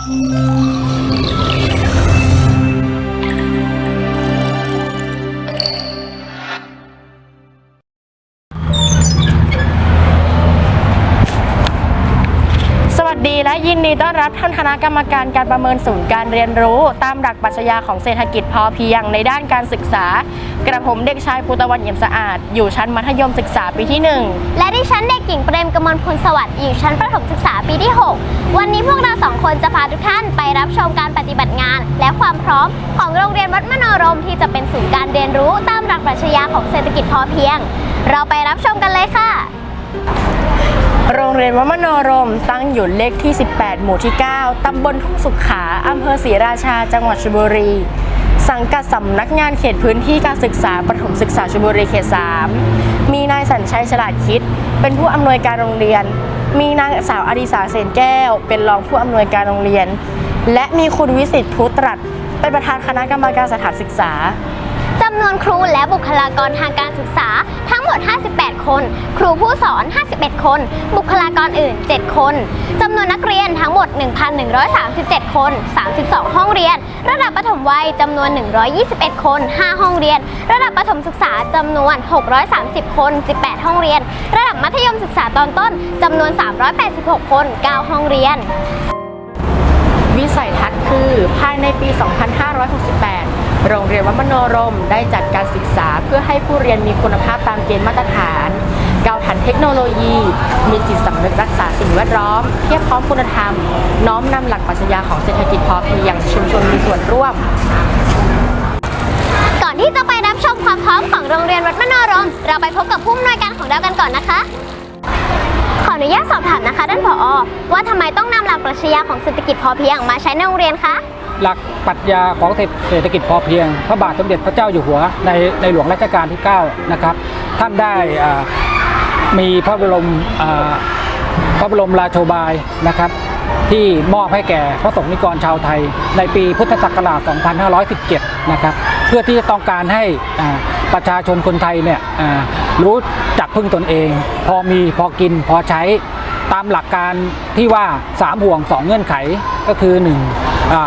สวัสดีและยินดีต้อนรับท่านคณะกรรมการการประเมินศูนย์การเรียนรู้ ตามหลักปรัชญาของเศรษฐกิจพอเพียงในด้านการศึกษา กระผมเด็กชายภูตะวันเยี่ยมสะอาด อยู่ชั้นมัธยมศึกษาปีที่ 1 และดิฉันเด็กหญิงเปรมกมลพลสวัสดิ์อยู่ชั้นประถมศึกษาปีที่ 6 วันนี้พวกเราสองคนจะพาทุกท่านไปรับชมการปฏิบัติงาน และความพร้อมของโรงเรียนวัดมโนรมที่จะเป็นศูนย์การเรียนรู้ตามหลักปรัชญาของเศรษฐกิจพอเพียง เราไปรับชมกันเลยค่ะ โรงเรียนวัดมโนรมตั้งอยู่เลขที่ 18 หมู่ที่ 9 ตำบลทุ่งสุขขาอำเภอศรีราชา จังหวัดชลบุรี สังกัดสำนักงานเขตพื้นที่การศึกษาประถมศึกษาชลบุรีเขต 3 มีนายสัญชัยฉลาดคิด เป็นผู้อำนวยการโรงเรียน มีนางสาวอดิสาเสนแก้ว เป็นรองผู้อำนวยการโรงเรียน และมีคุณวิสิทธิ์พุตรัตน์เป็นประธานคณะกรรมการสถานศึกษา จำนวนครูและบุคลากรทางการศึกษาทั้งหมด 58 คน ครูผู้สอน 51 คน บุคลากรอื่น 7 คนจำนวนนักเรียนทั้งหมด 1,137 คน 32 ห้องเรียน ระดับประถมวัยจำนวน 121 คน 5 ห้องเรียน ระดับประถมศึกษาจำนวน 630 คน 18 ห้องเรียน ระดับมัธยมศึกษาตอนต้นจำนวน 386 คน 9 ห้องเรียน วิสัยทัศน์คือภายในปี 2568 โรงเรียนวัดมโนรมได้จัดการศึกษาเพื่อให้ผู้เรียนมีคุณภาพตามเกณฑ์มาตรฐานก้าวทันเทคโนโลยี มีจิตสำนึกรักษาสิ่งแวดล้อม เทียบพร้อมคุณธรรม น้อมนำหลักปรัชญาของเศรษฐกิจพอเพียงชุมชนมีส่วนร่วม ก่อนที่จะไปรับชมความพร้อมของโรงเรียนวัดมโนรม เราไปพบกับผู้อำนวยการของเรากันก่อนนะคะ ขออนุญาตสอบถามนะคะท่านผอ ว่าทำไมต้องนำหลักปรัชญาของเศรษฐกิจพอเพียงมาใช้ในโรงเรียนคะ หลักปรัชญาของเศรษฐกิจพอเพียง พระบาทสมเด็จพระเจ้าอยู่หัวในในหลวงรัชกาลที่ 9 นะครับ ท่านได้มีพระบรมพระบรมราโชบายนะครับที่มอบให้แก่พระสงฆ์นิกรชาวไทย ในปีพุทธศักราช 2517 นะครับ เพื่อที่จะต้องการให้ประชาชนคนไทยเนี่ยรู้จักพึ่งตนเอง พอมีพอกินพอใช้ตามหลักการที่ว่า 3 ห่วง 2 เงื่อนไขก็คือ1อ่า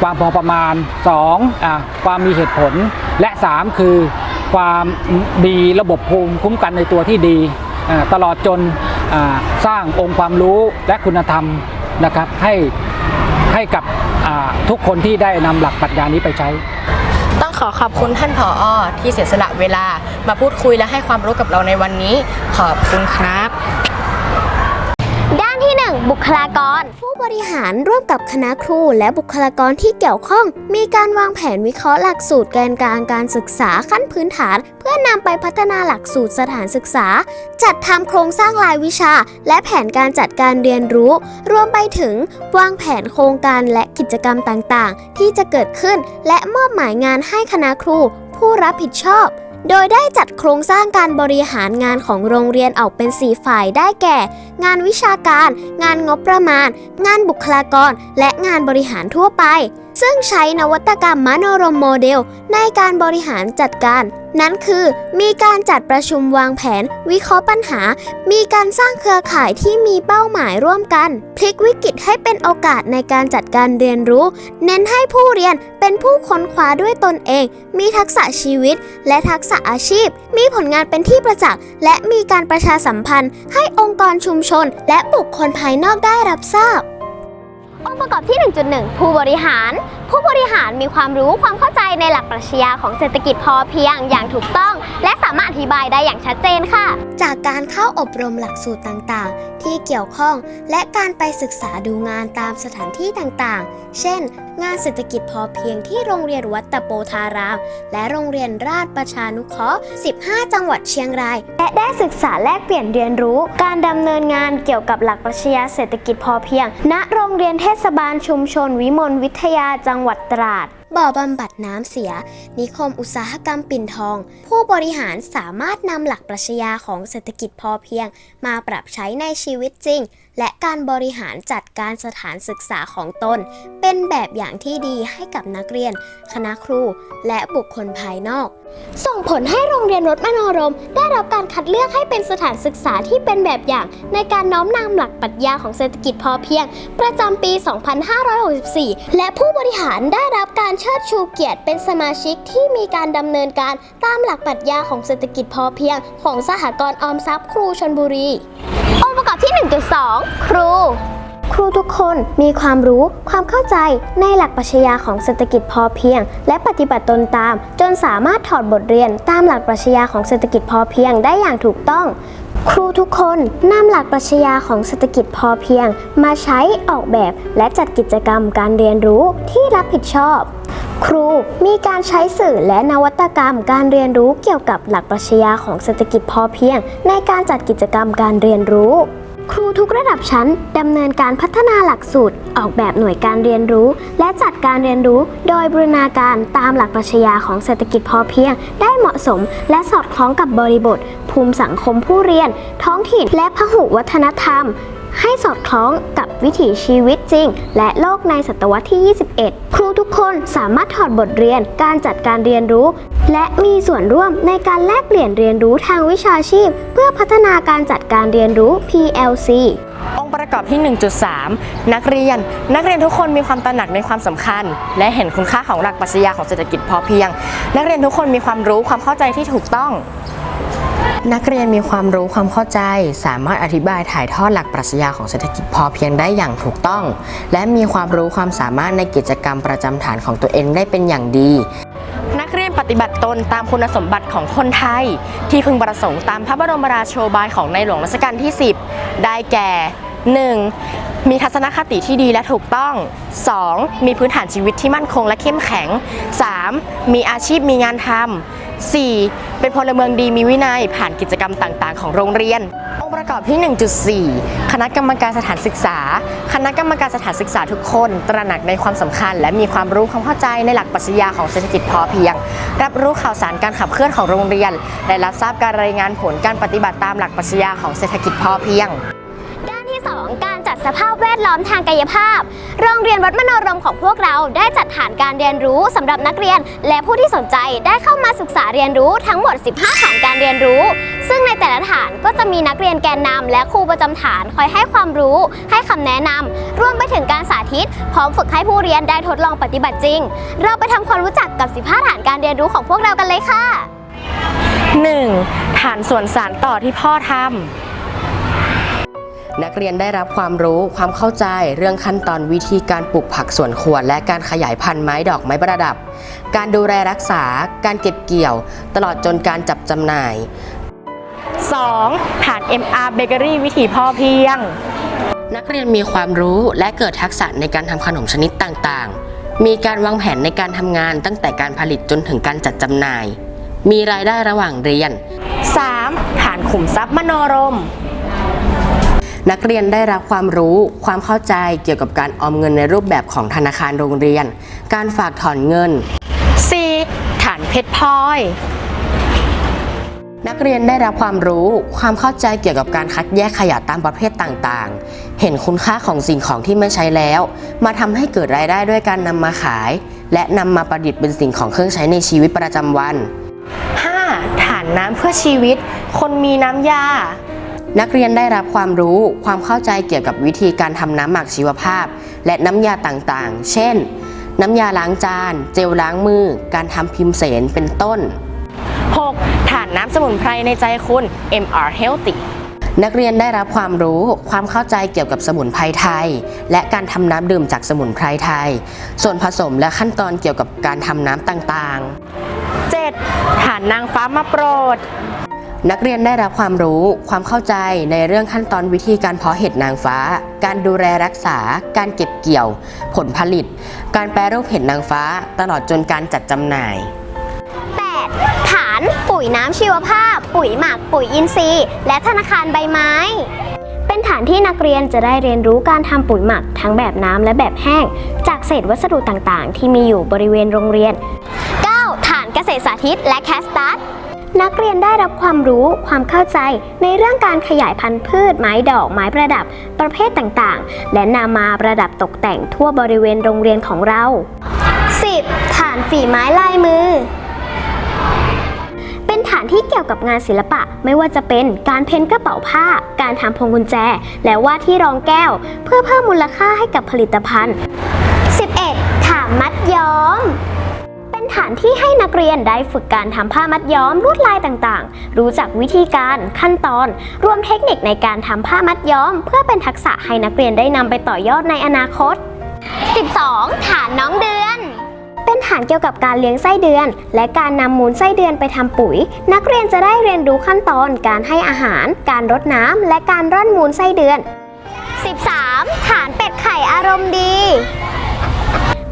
ความพอประมาณ2อ่าความมีเหตุผล และ 3 คือความดีระบบภูมิคุ้มกันในตัวที่ดีตลอดจนสร้างองค์ความรู้และคุณธรรมนะครับให้ให้กับทุกคนที่ได้นำหลักปรัชญานี้ไปใช้ ต้องขอขอบคุณท่านผออที่เสียสละเวลามาพูดคุยและให้ความรู้กับเราในวันนี้ ขอบคุณครับ บุคลากร ผู้บริหารร่วมกับคณะครูและบุคลากรที่เกี่ยวข้อง มีการวางแผนวิเคราะห์หลักสูตรแกนกลางการศึกษาขั้นพื้นฐาน เพื่อนำไปพัฒนาหลักสูตรสถานศึกษา จัดทำโครงสร้างรายวิชา และแผนการจัดการเรียนรู้ รวมไปถึงวางแผนโครงการและกิจกรรมต่างๆ ที่จะเกิดขึ้น และมอบหมายงานให้คณะครู ผู้รับผิดชอบ โดยได้จัดโครงสร้างการบริหารงานของโรงเรียนออกเป็น 4 ฝ่ายได้แก่ งานวิชาการ งานงบประมาณ งานบุคลากร และงานบริหารทั่วไป ซึ่งใช้นวัตกรรมมโนรมโมเดล ในการบริหารจัดการ นั้นคือมีการจัดประชุมวางแผน วิเคราะห์ปัญหา มีการสร้างเครือข่ายที่มีเป้าหมายร่วมกัน พลิกวิกฤตให้เป็นโอกาสในการจัดการเรียนรู้ เน้นให้ผู้เรียนเป็นผู้ค้นคว้าด้วยตนเอง มีทักษะชีวิต และทักษะอาชีพ มีผลงานเป็นที่ประจักษ์และมีการประชาสัมพันธ์ ให้องค์กรชุมชน และบุคคลภายนอกได้รับทราบ องค์ประกอบที่ 1.1 ผู้บริหารผู้บริหารมีความรู้ความเข้าใจในหลักปรัชญาของเศรษฐกิจพอเพียงอย่างถูกต้อง และสามารถอธิบายได้อย่างชัดเจนค่ะ จากการเข้าอบรมหลักสูตรต่างๆ ที่เกี่ยวข้อง และการไปศึกษาดูงานตามสถานที่ต่างๆ เช่น งานเศรษฐกิจพอเพียงที่โรงเรียนวัดตะโปธาราม และโรงเรียนราชประชานุเคราะห์ 15 จังหวัดเชียงราย และได้ศึกษาแลกเปลี่ยนเรียนรู้ การดำเนินงานเกี่ยวกับหลักปรัชญาเศรษฐกิจพอเพียง ณ โรงเรียนเทศบาลชุมชน วิมลวิทยาจังังหวัดตราด บ่อบำบัดน้ำเสีย นิคมอุตสาหกรรมปิ่นทอง ผู้บริหารสามารถนำหลักปรัชญาของเศรษฐกิจพอเพียง มาปรับใช้ในชีวิตจริง และการบริหารจัดการสถานศึกษาของตน เป็นแบบอย่างที่ดีให้กับนักเรียน คณะครู และบุคคลภายนอก ส่งผลให้โรงเรียนรถมโนรม ได้รับการคัดเลือกให้เป็นสถานศึกษาที่เป็นแบบอย่าง ในการน้อมนำหลักปรัชญาของเศรษฐกิจพอเพียง ประจำปี 2564 และผู้บริหารได้รับการเชิดชูเกียรติเป็นสมาชิกที่มีการดำเนินการตามหลักปรัชญาของเศรษฐกิจพอเพียง ของสหกรณ์ออมทรัพย์ครูชนบุรีองค์ประกอบที่ 1.2 ครู ครูทุกคนมีความรู้ความเข้าใจในหลักปรัชญาของเศรษฐกิจพอเพียง และปฏิบัติตนตาม จนสามารถถอดบทเรียนตามหลักปรัชญาของเศรษฐกิจพอเพียงได้อย่างถูกต้อง ครูทุกคนนำหลักปรัชญาของเศรษฐกิจพอเพียง มาใช้ออกแบบและจัดกิจกรรมการเรียนรู้ที่รับผิดชอบครูมีการใช้สื่อและนวัตกรรมการเรียนรู้เกี่ยวกับหลักปรัชญาของเศรษฐกิจพอเพียง ในการจัดกิจกรรมการเรียนรู้ ครูทุกระดับชั้นดำเนินการพัฒนาหลักสูตร ออกแบบหน่วยการเรียนรู้ และจัดการเรียนรู้ โดยบูรณาการตามหลักปรัชญาของเศรษฐกิจพอเพียง ได้เหมาะสม และสอดคล้องกับบริบท ภูมิสังคมผู้เรียน ท้องถิ่นและพหุวัฒนธรรม ให้สอดคล้องกับวิถีชีวิตจริง และโลกในศตวรรษที่ 21 ครูทุกคนสามารถถอดบทเรียนการจัดการเรียนรู้ และมีส่วนร่วมในการแลกเปลี่ยนเรียนรู้ทางวิชาชีพ เพื่อพัฒนาการจัดการเรียนรู้ PLC องค์ประกอบที่ 1.3 นักเรียน นักเรียนทุกคนมีความตระหนักในความสำคัญ และเห็นคุณค่าของหลักปรัชญาของเศรษฐกิจพอเพียง นักเรียนทุกคนมีความรู้ความเข้าใจที่ถูกต้อง นักเรียนมีความรู้ความเข้าใจ สามารถอธิบายถ่ายทอดหลักปรัชญาของเศรษฐกิจพอเพียงได้อย่างถูกต้อง และมีความรู้ความสามารถในกิจกรรมประจำฐานของตัวเองได้เป็นอย่างดี นักเรียนปฏิบัติตนตามคุณสมบัติของคนไทย ที่พึงประสงค์ตามพระบรมราโชบายของในหลวงรัชกาลที่ 10 ได้แก่ 1. มีทัศนคติที่ดีและถูกต้อง 2. มีพื้นฐานชีวิตที่มั่นคงและเข้มแข็ง 3. มีอาชีพมีงานทำ 4. เป็นพลเมืองดีมีวินัยผ่านกิจกรรมต่างๆ ของโรงเรียน องค์ประกอบที่ 1.4 คณะกรรมการสถานศึกษา คณะกรรมการสถานศึกษาทุกคน ตระหนักในความสำคัญ และมีความรู้ความเข้าใจในหลักปรัชญาของเศรษฐกิจพอเพียง รับรู้ข่าวสารการขับเคลื่อนของโรงเรียน และรับทราบการรายงานผลการปฏิบัติตามหลักปรัชญาของเศรษฐกิจพอเพียง 2 การจัดสภาพแวดล้อมทางกายภาพ โรงเรียนวัดมโนรมของพวกเราได้จัดฐานการเรียนรู้สำหรับนักเรียน และผู้ที่สนใจได้เข้ามาศึกษาเรียนรู้ทั้งหมด 15 ฐานการเรียนรู้ ซึ่งในแต่ละฐานก็จะมีนักเรียนแกนนำและครูประจำฐานคอยให้ความรู้ ให้คำแนะนำรวมไปถึงการสาธิต พร้อมฝึกให้ผู้เรียนได้ทดลองปฏิบัติจริง เราไปทำความรู้จักกับ 15 ฐานการเรียนรู้ของพวกเรากันเลยค่ะ 1. ฐานส่วนสารต่อที่พ่อทำ นักเรียนได้รับความรู้ความเข้าใจเรื่องขั้นตอนวิธีการปลูกผักสวนครัวและการขยายพันธุ์ไม้ดอกไม้ประดับ การดูแลรักษา การเก็บเกี่ยว ตลอดจนการจับจำหน่าย 2. ฐาน MR Bakery วิถีพ่อเพียง นักเรียนมีความรู้และเกิดทักษะในการทำขนมชนิดต่างๆ มีการวางแผนในการทำงานตั้งแต่การผลิตจนถึงการจัดจำหน่าย มีรายได้ระหว่างเรียน 3. ฐานขุมทรัพย์มโนรม นักเรียนได้รับความรู้ ความเข้าใจเกี่ยวกับการออมเงินในรูปแบบของธนาคารโรงเรียน การฝากถอนเงิน 4. ฐานเพชรพลอย นักเรียนได้รับความรู้ ความเข้าใจเกี่ยวกับการคัดแยกขยะตามประเภทต่างๆ เห็นคุณค่าของสิ่งของที่ไม่ใช้แล้ว มาทำให้เกิดรายได้ด้วยการนำมาขาย และนำมาประดิษฐ์เป็นสิ่งของเครื่องใช้ในชีวิตประจำวัน 5. ฐานน้ำเพื่อชีวิต คนมีน้ำยา นักเรียนได้รับความรู้ความเข้าใจเกี่ยวกับวิธีการทำน้ำหมักชีวภาพ และน้ำยาต่างๆ เช่น น้ำยาล้างจาน เจลล้างมือ การทำพิมพ์เสนเป็นต้น 6. ฐานน้ำสมุนไพรในใจคุณ MR Healthy นักเรียนได้รับความรู้ความเข้าใจเกี่ยวกับสมุนไพรไทย และการทำน้ำดื่มจากสมุนไพรไทย ส่วนผสมและขั้นตอนเกี่ยวกับการทำน้ำต่างๆ 7. ฐานนางฟ้ามาโปรด นักเรียนได้รับความรู้ ความเข้าใจในเรื่องขั้นตอนวิธีการเพาะเห็ดนางฟ้า การดูแลรักษา การเก็บเกี่ยว ผลผลิต การแปรรูปเห็ดนางฟ้า ตลอดจนการจัดจำหน่าย 8. ฐานปุ๋ยน้ำชีวภาพ ปุ๋ยหมัก ปุ๋ยอินทรีย์ และธนาคารใบไม้ เป็นฐานที่นักเรียนจะได้เรียนรู้การทำปุ๋ยหมักทั้งแบบน้ำและแบบแห้ง จากเศษวัสดุต่างๆ ที่มีอยู่บริเวณโรงเรียน 9. ฐานเกษตรสาธิตและแคสตัส นักเรียนได้รับความรู้ความเข้าใจในเรื่องการขยายพันธุ์พืช ไม้ดอกไม้ประดับ ประเภทต่างๆ และนำมาประดับตกแต่งทั่วบริเวณโรงเรียนของเรา 10. ฐานฝีไม้ลายมือ เป็นฐานที่เกี่ยวกับงานศิลปะ ไม่ว่าจะเป็นการเพ้นท์กระเป๋าผ้า การทำพวงกุญแจ และวาดที่รองแก้ว เพื่อเพิ่มมูลค่าให้กับผลิตภัณฑ์ 11. ฐานมัดย้อม เป็นฐานที่ให้นักเรียนได้ฝึกการทำผ้ามัดย้อมลวดลายต่างๆ รู้จักวิธีการขั้นตอน รวมเทคนิคในการทำผ้ามัดย้อม เพื่อเป็นทักษะให้นักเรียนได้นำไปต่อยอดในอนาคต 12. ฐานน้องเดือน เป็นฐานเกี่ยวกับการเลี้ยงไส้เดือน และการนำมูลไส้เดือนไปทำปุ๋ย นักเรียนจะได้เรียนรู้ขั้นตอนการให้อาหาร การรดน้ำและการร่อนมูลไส้เดือน 13. ฐานเป็ดไข่อารมณ์ดี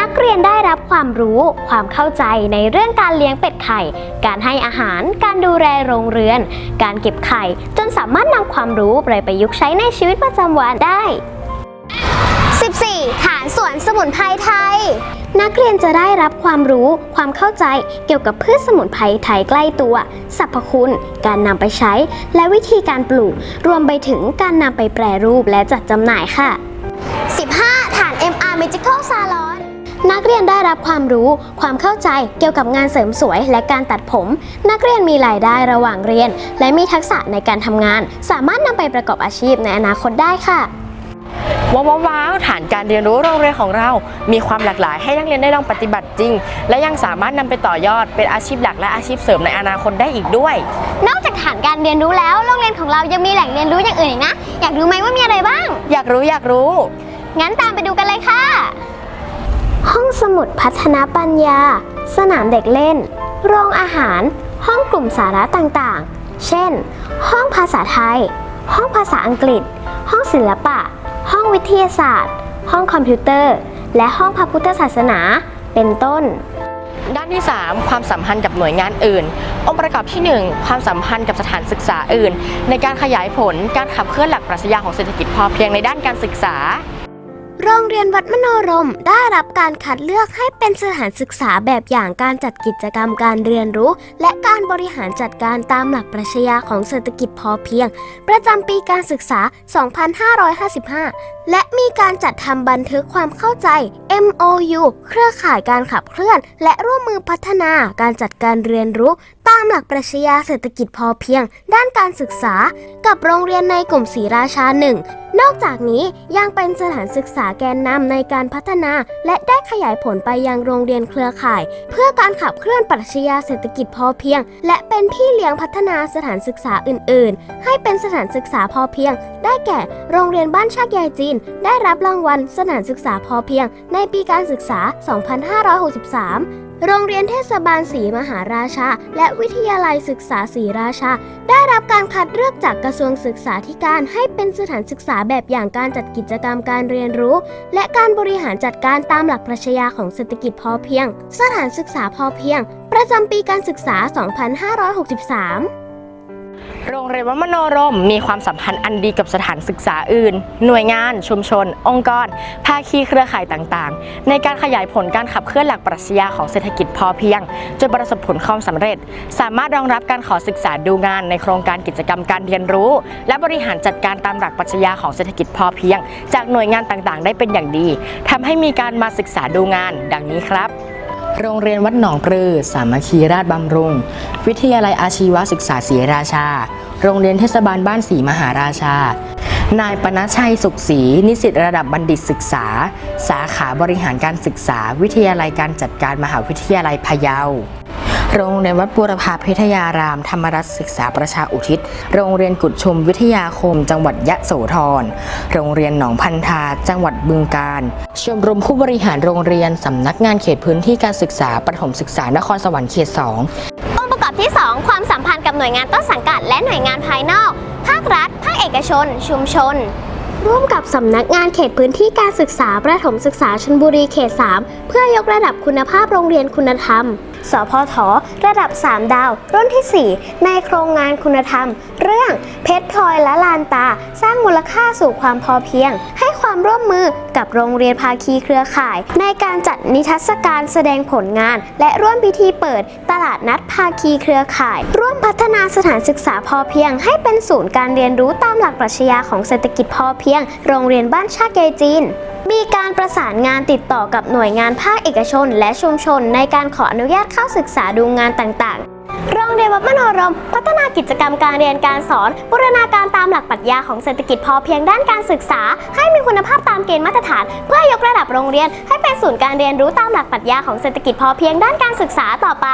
นักเรียนได้รับความรู้ ความเข้าใจในเรื่องการเลี้ยงเป็ดไข่ การให้อาหาร การดูแลโรงเรือน การเก็บไข่ จนสามารถนำความรู้ไปประยุกต์ใช้ในชีวิตประจำวันได้ 14. ฐานสวนสมุนไพรไทย นักเรียนจะได้รับความรู้ ความเข้าใจเกี่ยวกับพืชสมุนไพรไทยใกล้ตัว สรรพคุณ การนำไปใช้ และวิธีการปลูก รวมไปถึงการนำไปแปรรูปและจัดจำหน่ายค่ะ 15. ฐาน MR Magical Salon นักเรียนได้รับความรู้ ความเข้าใจเกี่ยวกับงานเสริมสวยและการตัดผม นักเรียนมีรายได้ระหว่างเรียน และมีทักษะในการทำงาน สามารถนำไปประกอบอาชีพในอนาคตได้ค่ะว้าวว้าวฐานการเรียนรู้โรงเรียนของเรา มีความหลากหลายให้นักเรียนได้ลองปฏิบัติจริง และยังสามารถนำไปต่อยอดเป็นอาชีพหลักและอาชีพเสริมในอนาคตได้อีกด้วย นอกจากฐานการเรียนรู้แล้ว โรงเรียนของเรายังมีแหล่งเรียนรู้อย่างอื่นอีกนะ อยากรู้ไหมว่ามีอะไรบ้าง อยากรู้อยากรู้ งั้นตามไปดูกันเลยค่ะ ห้องสมุดพัฒนาปัญญา สนามเด็กเล่น โรงอาหาร ห้องกลุ่มสาระต่างๆ เช่น ห้องภาษาไทย ห้องภาษาอังกฤษ ห้องศิลปะ ห้องวิทยาศาสตร์ ห้องคอมพิวเตอร์ และห้องพระพุทธศาสนา เป็นต้นด้านที่ 3 ความสัมพันธ์กับหน่วยงานอื่น องค์ประกอบที่ 1 ความสัมพันธ์กับสถานศึกษาอื่น ในการขยายผลการขับเคลื่อนหลักปรัชญาของเศรษฐกิจพอเพียงในด้านการศึกษา โรงเรียนวัดมโนรมได้รับการคัดเลือกให้เป็นสถานศึกษาแบบอย่างการจัดกิจกรรมการเรียนรู้ และการบริหารจัดการตามหลักปรัชญาของเศรษฐกิจพอเพียง ประจำปีการศึกษา 2555 และมีการจัดทำบันทึกความเข้าใจ MOU เครือข่ายการขับเคลื่อน และร่วมมือพัฒนาการจัดการเรียนรู้ตามหลักปรัชญาเศรษฐกิจพอเพียง ด้านการศึกษากับโรงเรียนในกลุ่มศรีราชาหนึ่งนอกจากนี้ยังเป็นสถานศึกษาแกนนำในการพัฒนา และได้ขยายผลไปยังโรงเรียนเครือข่าย เพื่อการขับเคลื่อนปรัชญาเศรษฐกิจพอเพียง และเป็นพี่เลี้ยงพัฒนาสถานศึกษาอื่น ๆ ให้เป็นสถานศึกษาพอเพียง ได้แก่ โรงเรียนบ้านชากยายจีน ได้รับรางวัลสถานศึกษาพอเพียง ในปีการศึกษา 2563 โรงเรียนเทศบาลศรีมหาราชา และวิทยาลัยศึกษาศรีราชา ได้รับการคัดเลือกจากกระทรวงศึกษาธิการให้เป็นสถานศึกษาแบบอย่างการจัดกิจกรรมการเรียนรู้ และการบริหารจัดการตามหลักปรัชญาของเศรษฐกิจพอเพียง สถานศึกษาพอเพียง ประจำปีการศึกษา 2563 โรงเรียนวัดมโนรมมีความสัมพันธ์อันดีกับสถานศึกษาอื่น หน่วยงาน ชุมชน องค์กร ภาคีเครือข่ายต่างๆ ในการขยายผลการขับเคลื่อนหลักปรัชญาของเศรษฐกิจพอเพียง จนประสบผลความสำเร็จ สามารถรองรับการขอศึกษาดูงานในโครงการกิจกรรมการเรียนรู้ และบริหารจัดการตามหลักปรัชญาของเศรษฐกิจพอเพียง จากหน่วยงานต่างๆ ได้เป็นอย่างดีทำให้มีการมาศึกษาดูงาน ดังนี้ครับ โรงเรียนวัดหนองปลือ สามัคคีราชบำรุง วิทยาลัยอาชีวศึกษาศรีราชา โรงเรียนเทศบาลบ้านศรีมหาราชา นายปนชชัยสุขศรีนิสิตระดับบัณฑิตศึกษา สาขาบริหารการศึกษา วิทยาลัยการจัดการมหาวิทยาลัยพะเยา โรงเรียนวัดบูรพาพิทยาราม ธรรมรัฐศึกษาประชาอุทิศ โรงเรียนกุดชุมวิทยาคม จังหวัดยะโสธร โรงเรียนหนองพันธา จังหวัดบึงกาฬ ชมรมผู้บริหารโรงเรียนสำนักงานเขตพื้นที่การศึกษาประถมศึกษานครสวรรค์เขต 2 องค์ประกอบที่ 2 ความสัมพันธ์กับหน่วยงานต้นสังกัดและหน่วยงานภายนอก ภาครัฐ ภาคเอกชน ชุมชนร่วมกับสำนักงานเขตพื้นที่การศึกษาประถมศึกษาชลบุรีเขต 3 เพื่อยกระดับคุณภาพโรงเรียนคุณธรรม สพทระดับ 3 ดาว รุ่นที่ 4 ในโครงงานคุณธรรม เรื่องเพชรพลอยและลานตา สร้างมูลค่าสู่ความพอเพียง ให้ความร่วมมือกับโรงเรียนภาคีเครือข่าย ในการจัดนิทรรศการแสดงผลงาน และร่วมพิธีเปิดตลาดนัดภาคีเครือข่าย ร่วมพัฒนาสถานศึกษาพอเพียง ให้เป็นศูนย์การเรียนรู้ตามหลักปรัชญาของเศรษฐกิจพอเพียง โรงเรียนบ้านชาเกจีนมีการประสานงานติดต่อกับหน่วยงานภาคเอกชน และชุมชนในการขออนุญาตเข้าศึกษาดูงานต่างๆ โรงเรียนวัดมโนรม พัฒนากิจกรรมการเรียนการสอน บูรณาการตามหลักปรัชญาของเศรษฐกิจพอเพียงด้านการศึกษา ให้มีคุณภาพตามเกณฑ์มาตรฐาน เพื่อยกระดับโรงเรียน ให้เป็นศูนย์การเรียนรู้ตามหลักปรัชญาของเศรษฐกิจพอเพียงด้านการศึกษาต่อไป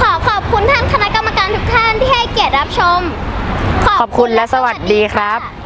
ขอขอบคุณท่านคณะกรรมการทุกท่านที่ให้เกียรติรับชม ขอบคุณและสวัสดีครับ